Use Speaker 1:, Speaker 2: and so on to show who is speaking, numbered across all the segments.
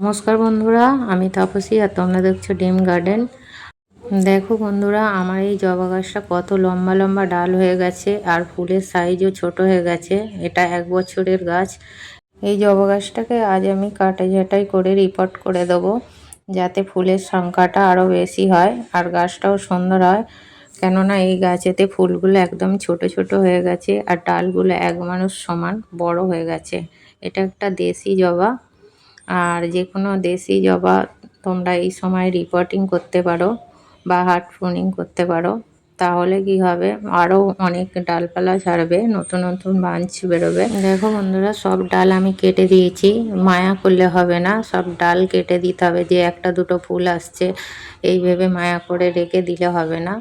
Speaker 1: নমস্কার বন্ধুরা, আমি তাপসী আর তোমরা দেখছ ডিম গার্ডেন। দেখো বন্ধুরা, আমার এই জবা গাছটা কত লম্বা লম্বা ডাল হয়ে গেছে আর ফুলের সাইজও ছোট হয়ে গেছে। এটা এক বছরের গাছ। এই জবা গাছটাকে আজ আমি কাটে ঝাঁটাই করে রিপোর্ট করে দেবো, যাতে ফুলের সংখ্যাটা আরও বেশি হয় আর গাছটাও সুন্দর হয়। কেননা এই গাছেতে ফুলগুলো একদম ছোট ছোট হয়ে গেছে আর ডালগুলো এক মানুষ সমান বড় হয়ে গেছে। এটা একটা দেশি জবা। আর যে কোনো দেশি জবা তোমরা এই সময় রিপোর্টিং করতে পারো বা হার্ট ফোনিং করতে পারো, তাহলে কি হবে? আরও অনেক ডালপালা ছাড়বে, নতুন নতুন বাঞ্চ বেরোবে। দেখো বন্ধুরা, সব ডাল আমি কেটে দিয়েছি। মায়া করলে হবে না, সব ডাল কেটে দিতে হবে যে একটা দুটো ফুল আসছে, এই ভেবে মায়া করে রেখে দিলে হবে না।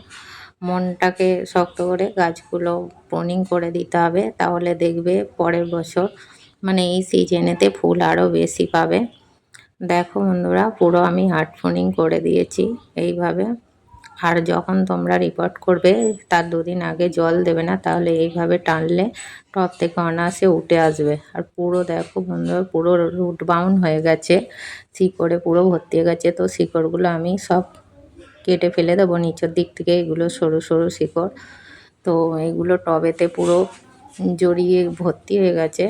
Speaker 1: মনটাকে শক্ত করে গাছগুলো প্রনিং করে দিতে হবে, তাহলে দেখবে পরের বছর মানে এই সিজনেতে ফুল আরও বেশি পাবে। দেখো বন্ধুরা, পুরো আমি হার্টফোনিং করে দিয়েছি এইভাবে। আর যখন তোমরা রিপোর্ট করবে, তার দুদিন আগে জল দেবে না, তাহলে এইভাবে টানলে টপ থেকে অনায়াসে উঠে আসবে। আর পুরো দেখো বন্ধুরা, পুরো রুট বাউন্ড হয়ে গেছে। শিকড়ে পুরো ভর্তি হয়ে গেছে। তো শিকড়গুলো আমি সব কেটে ফেলে দেবো নিচের দিক থেকে, এগুলো সরু সরু শিকড়। তো এগুলো টবেতে পুরো জড়িয়ে ভর্তি হয়ে গেছে।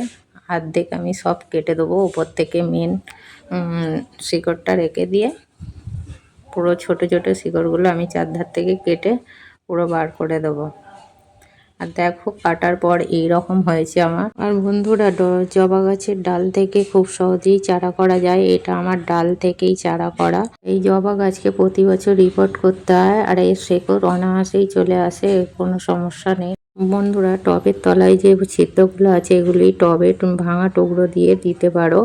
Speaker 1: অর্ধেক আমি সব কেটে দেবো ওপর থেকে মেন শিকড়টা রেখে দিয়ে পুরো ছোট ছোট শিকড়গুলো আমি চারধার থেকে কেটে পুরো বার করে দেবো। আর দেখো কাটার পর এই রকম হয়েছে আমার। আর বন্ধুরা জবা গাছের ডাল থেকে খুব সহজেই চারা করা যায়। এটা আমার ডাল থেকেই চারা করা। এই জবা গাছকে প্রতি বছর রিপোর্ট করতে হয়, আর এর শেকড় অনায়াসেই চলে আসে, কোনো সমস্যা নেই। বন্ধুরা, টবের তলায় যে ছিদ্রগুলো আছে, এগুলি টবে ভাঙা টুকরো দিয়ে দিতে পারো।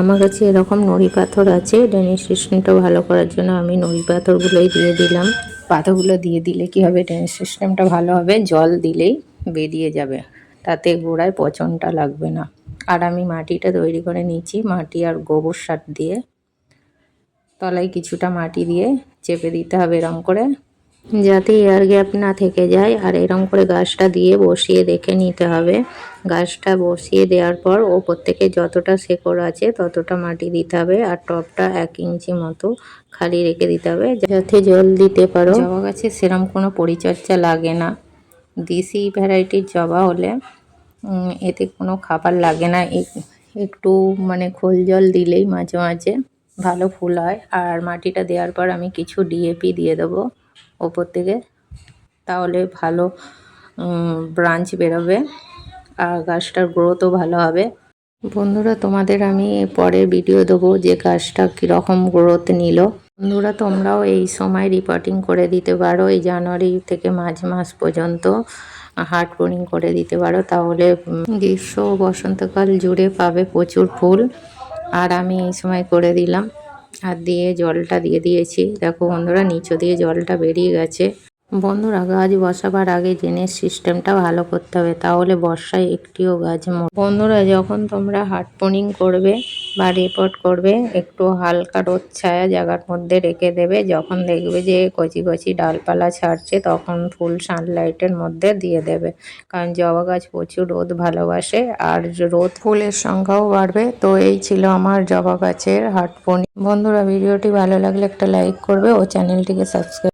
Speaker 1: আমার কাছে এরকম নড়ি পাথর আছে ড্রেনেজ সিস্টেমটা ভালো করার জন্য আমি নড়ি পাথরগুলোই দিয়ে দিলাম। পাথরগুলো দিয়ে দিলে কি হবে? ড্রেনেজ সিস্টেমটা ভালো হবে, জল দিলেই বেরিয়ে যাবে। তাতে গোড়ায় পচনটা লাগবে না। আর আমি মাটিটা তৈরি করে নিচ্ছি মাটি আর গোবর সার দিয়ে। তলায় কিছুটা মাটি দিয়ে চেপে দিতে হবে এরম করে। যাতে এয়ার গ্যাপ না থেকে যায়, আর এরম করে গাছটা দিয়ে বসিয়ে দেখে নিতে হবে। গাছটা বসিয়ে দেওয়ার পর ওপর থেকে যতটা শেকড় আছে ততটা মাটি দিতে হবে, আর টপটা এক ইঞ্চি মতো খালি রেখে দিতে হবে, যাতে জল দিতে পারো। জবা গাছে সেরম কোনো পরিচর্যা লাগে না। দেশি ভ্যারাইটির জবা হলে এতে কোনো খাবার লাগে না। একটু মানে খোল জল দিলেই মাঝে মাঝে ভালো ফুল হয়, আর মাটিটা দেওয়ার পর আমি কিছু ডিএপি দিয়ে দেবো। ওপর থেকে, তাহলে ভালো ব্রাঞ্চ বেরোবে আর গাছটার গ্রোথও ভালো হবে। বন্ধুরা, তোমাদের আমি পরের ভিডিও দেবো যে গাছটা কীরকম গ্রোথ নিল। বন্ধুরা, তোমরাও এই সময় রিপোর্টিং করে দিতে পারো, এই জানুয়ারি থেকে মার্চ মাস পর্যন্ত হার্ট বোরিং করে দিতে পারো। তাহলে গ্রীষ্ম বসন্তকাল জুড়ে পাবে প্রচুর ফুল। আর আমি এই সময় করে দিলাম। আর দিয়ে জলটা দিয়ে দিয়েছি। দেখো বন্ধুরা নিচু দিয়ে জলটা বেরিয়ে গেছে। বন্ধুরা, গাছ বসাবার আগে জেনের সিস্টেমটা ভালো করতে হবে, তাহলে বর্ষায় একটিও গাছ মর বন্ধুরা, যখন তোমরা হাটপনিং করবে বা রিপোর্ট করবে, একটু হালকা রোদ ছায়া জায়গার মধ্যে রেখে দেবে। যখন দেখবে যে কচি কচি ডালপালা ছাড়ছে, তখন ফুল সানলাইটের মধ্যে দিয়ে দেবে। কারণ জবা গাছ প্রচুর রোদ ভালোবাসে আর রোদ ফুলের সংখ্যাও বাড়বে। তো এই ছিল আমার জবা গাছের হাটপনিং বন্ধুরা, ভিডিওটি ভালো লাগলে একটা লাইক করবে ও চ্যানেলটিকে সাবস্ক্রাইব